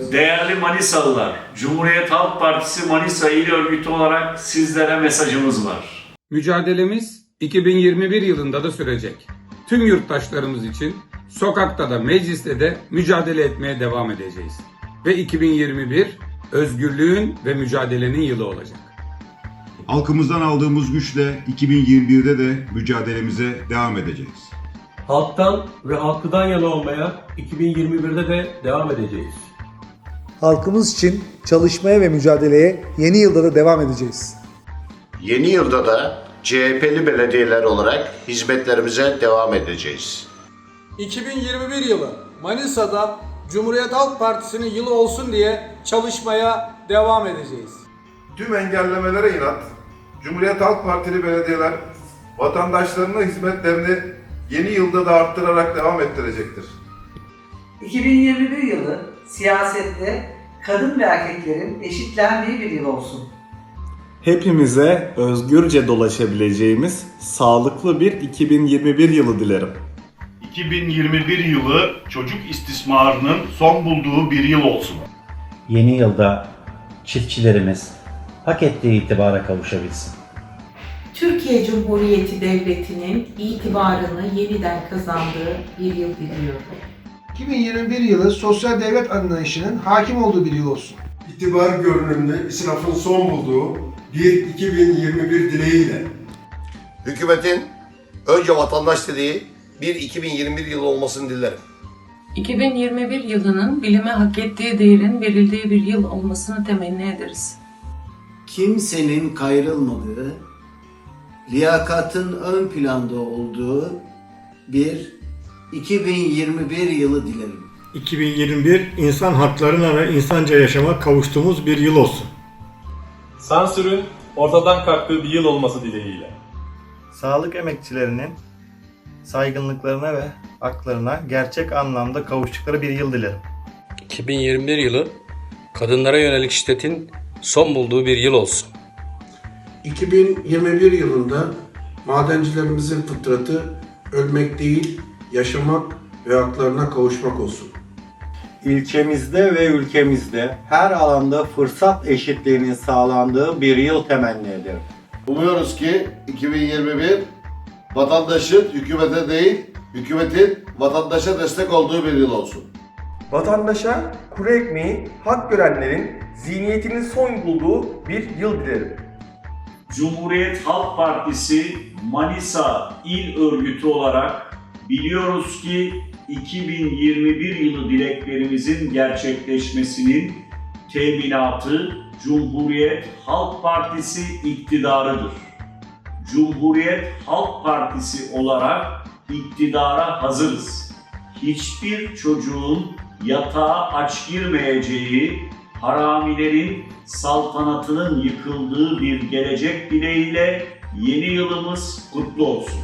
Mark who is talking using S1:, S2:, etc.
S1: Değerli Manisalılar, Cumhuriyet Halk Partisi Manisa İl Örgütü olarak sizlere mesajımız var.
S2: Mücadelemiz 2021 yılında da sürecek. Tüm yurttaşlarımız için sokakta da mecliste de mücadele etmeye devam edeceğiz. Ve 2021 özgürlüğün ve mücadelenin yılı olacak.
S3: Halkımızdan aldığımız güçle 2021'de de mücadelemize devam edeceğiz.
S4: Halktan ve halkıdan yana olmaya 2021'de de devam edeceğiz.
S5: Halkımız için çalışmaya ve mücadeleye yeni yılda da devam edeceğiz.
S6: Yeni yılda da CHP'li belediyeler olarak hizmetlerimize devam edeceğiz.
S7: 2021 yılı Manisa'da Cumhuriyet Halk Partisi'nin yılı olsun diye çalışmaya devam edeceğiz.
S8: Tüm engellemelere inat, Cumhuriyet Halk Partili belediyeler vatandaşlarına hizmetlerini yeni yılda da arttırarak devam ettirecektir.
S9: 2021 yılı siyasette kadın ve erkeklerin eşitlendiği bir yıl olsun.
S10: Hepimize özgürce dolaşabileceğimiz sağlıklı bir 2021 yılı dilerim.
S11: 2021 yılı çocuk istismarının son bulduğu bir yıl olsun.
S12: Yeni yılda çiftçilerimiz hak ettiği itibara kavuşabilsin.
S13: Türkiye Cumhuriyeti Devleti'nin itibarını yeniden kazandığı bir yıl diliyorum.
S7: 2021 yılı sosyal devlet anlayışının hakim olduğu bir yıl olsun.
S8: İtibar görünümlü israfın son bulduğu bir 2021 dileğiyle
S6: Hükümetin önce vatandaş dediği bir 2021 yılı olmasını dilerim.
S13: 2021 yılının bilime hak ettiği değerin verildiği bir yıl olmasını temenni ederiz.
S12: Kimsenin kayrılmadığı, liyakatın ön planda olduğu bir 2021 yılı dilerim.
S11: 2021 insan haklarına ve insanca yaşama kavuştuğumuz bir yıl olsun.
S4: Sansürün ortadan kalktığı bir yıl olması dileğiyle.
S10: Sağlık emekçilerinin saygınlıklarına ve haklarına gerçek anlamda kavuştukları bir yıl dilerim.
S4: 2021 yılı kadınlara yönelik şiddetin son bulduğu bir yıl olsun.
S7: 2021 yılında madencilerimizin fıtratı ölmek değil, yaşamak ve haklarına kavuşmak olsun.
S10: İlçemizde ve ülkemizde her alanda fırsat eşitliğinin sağlandığı bir yıl temenni ederim.
S6: Umuyoruz ki 2021 vatandaşın hükümete değil, hükümetin vatandaşa destek olduğu bir yıl olsun.
S7: Vatandaşa kuru ekmeği hak görenlerin zihniyetinin son bulduğu bir yıl dilerim.
S1: Cumhuriyet Halk Partisi Manisa İl Örgütü olarak biliyoruz ki 2021 yılı dileklerimizin gerçekleşmesinin teminatı Cumhuriyet Halk Partisi iktidarıdır. Cumhuriyet Halk Partisi olarak iktidara hazırız. Hiçbir çocuğun yatağa aç girmeyeceği, haramilerin saltanatının yıkıldığı bir gelecek dileğiyle yeni yılımız kutlu olsun.